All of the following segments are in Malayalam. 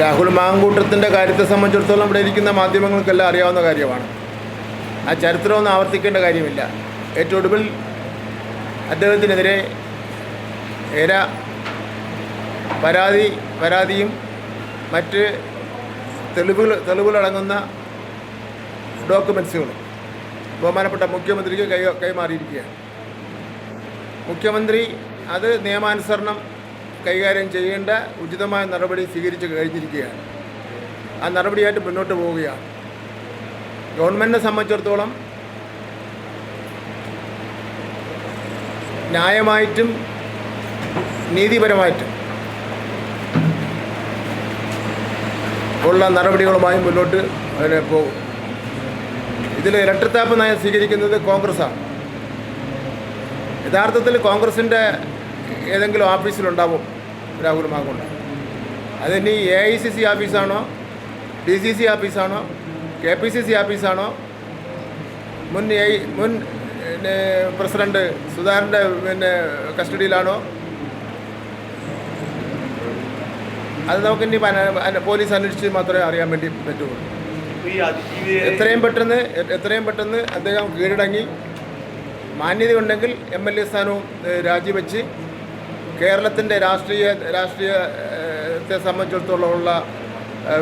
രാഹുൽ മാങ്കൂട്ടത്തിന്റെ കാര്യത്തെ സംബന്ധിച്ചിടത്തോളം ഇവിടെ ഇരിക്കുന്ന മാധ്യമങ്ങൾക്കെല്ലാം അറിയാവുന്ന കാര്യമാണ്. ആ ചരിത്രമൊന്നും ആവർത്തിക്കേണ്ട കാര്യമില്ല. ഏറ്റവും ഒടുവിൽ അദ്ദേഹത്തിനെതിരെ ഏര പരാതി പരാതിയും മറ്റ് തെളിവുകൾ തെളിവുകളടങ്ങുന്ന ഡോക്യുമെൻസുകളും ബഹുമാനപ്പെട്ട മുഖ്യമന്ത്രിക്ക് കൈ കൈമാറിയിരിക്കുകയാണ്. മുഖ്യമന്ത്രി അത് നിയമാനുസരണം കൈകാര്യം ചെയ്യേണ്ട ഉചിതമായ നടപടി സ്വീകരിച്ച് കഴിഞ്ഞിരിക്കുകയാണ്. ആ നടപടിയായിട്ട് മുന്നോട്ട് പോവുകയാണ്. ഗവൺമെന്റിനെ സംബന്ധിച്ചിടത്തോളം ന്യായമായിട്ടും നീതിപരമായിട്ടും ഉള്ള നടപടികളുമായി മുന്നോട്ട് അതിനെ പോകും ഇതിൽ ഇരട്ടത്താപ്പ് നയം സ്വീകരിക്കുന്നത് കോൺഗ്രസ്സാണ്. യഥാർത്ഥത്തിൽ കോൺഗ്രസിന്റെ ഏതെങ്കിലും ഓഫീസിലുണ്ടാവും. രാഹുൽ മാങ്കുണ്ട അതിനി എ ഐ സി സി ഓഫീസാണോ ഡി സി സി ഓഫീസാണോ കെ പി സി സി ഓഫീസാണോ മുൻ എ മുൻ പ്രസിഡന്റ് സുധാകരന്റെ പിന്നെ കസ്റ്റഡിയിലാണോ? അത് നമുക്ക് ഇനി പോലീസ് അന്വേഷിച്ച് മാത്രമേ അറിയാൻ വേണ്ടി പറ്റുള്ളൂ. എത്രയും പെട്ടെന്ന് എത്രയും പെട്ടെന്ന് അദ്ദേഹം കീഴടങ്ങി. മാന്യതയുണ്ടെങ്കിൽ എം എൽ എ സ്ഥാനവും രാജിവെച്ച് കേരളത്തിന്റെ രാഷ്ട്രീയ രാഷ്ട്രീയത്തെ സംബന്ധിച്ചിടത്തോളമുള്ള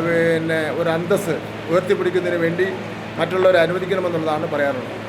പിന്നെ ഒരു അന്തസ്സ് ഉയർത്തിപ്പിടിക്കുന്നതിന് വേണ്ടി മറ്റുള്ളവരെ അനുവദിക്കണമെന്നുള്ളതാണ് പറയാറുള്ളത്